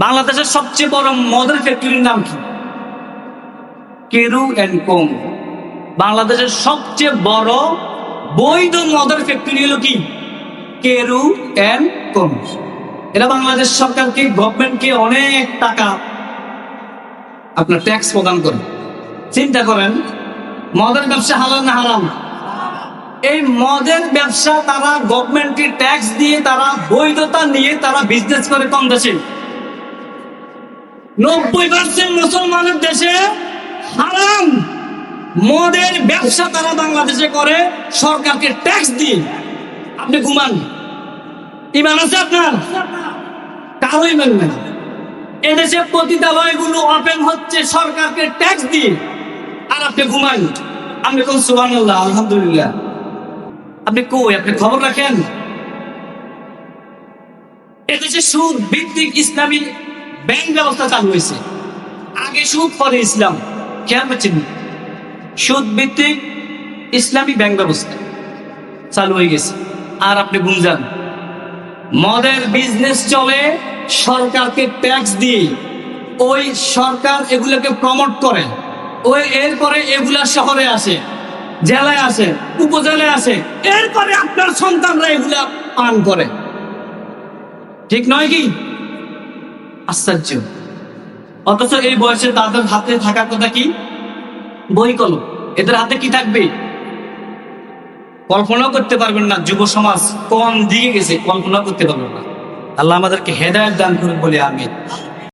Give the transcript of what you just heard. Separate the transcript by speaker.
Speaker 1: বাংলাদেশের সবচেয়ে বড় মদের ফ্যাক্টরির নাম কি? কেরু অ্যান্ড কোম বাংলাদেশের সবচেয়ে বড় বৈধ মদের ফ্যাক্টরি হলো কি? কেরু অ্যান্ড কোম এরা বাংলাদেশ সরকারকে গভর্নমেন্টকে অনেক টাকা আপনার ট্যাক্স প্রদান করে। চিন্তা করেন মদের ব্যবসা হালাল না হারাম? এই মদের ব্যবসা তারা গভর্নমেন্টকে ট্যাক্স দিয়ে তারা বৈধতা নিয়ে তারা বিজনেস করে কম দেশে নব্বই পার্সেন্ট মুসলমানের দেশে হারাম। মদের ব্যবসা তারা বাংলাদেশে করে, সরকারকে ট্যাক্স দিয়ে। আপনি ঘুমান। ইমান আছে আপনার? কারও ইমান এদেশে পতিতালয়গুলো ওপেন হচ্ছে, সরকারকে ট্যাক্স দিয়ে। আর আপনি ঘুমান। আপনি কোন সুবান আলহামদুলিল্লাহ। আপনি কই, আপনি খবর রাখেন? এদেশে সুদ ভিত্তিক ইসলামী ব্যাংক ব্যবস্থা চালু হয়েছে। আগে সুদ পরে ইসলাম খেয়াল পাচ্ছেন সুদ ভিত্তিক ইসলামী ব্যাংক ব্যবস্থা চালু হয়ে গেছে। আর আপনি গুঞ্জান মদের বিজনেস চলে, সরকারকে ট্যাক্স দিয়ে। ওই সরকার এগুলোকে প্রমোট করে। ওই এরপরে এগুলা শহরে আসে, জেলায় আসে, উপজেলায় আসে। এরপরে আপনার সন্তানরা এগুলা পান করে। ঠিক নয় কি? আশ্চর্য। অথচ এই বয়সে তাদের হাতে থাকার কথা কি? বই কলম। এদের হাতে কি থাকবে? কল্পনাও করতে পারবেন না, যুব সমাজ কোন দিকে গেছে কল্পনা করতে পারবেন না। আল্লাহ আমাদেরকে হেদায়ত দান করুন বলে আমি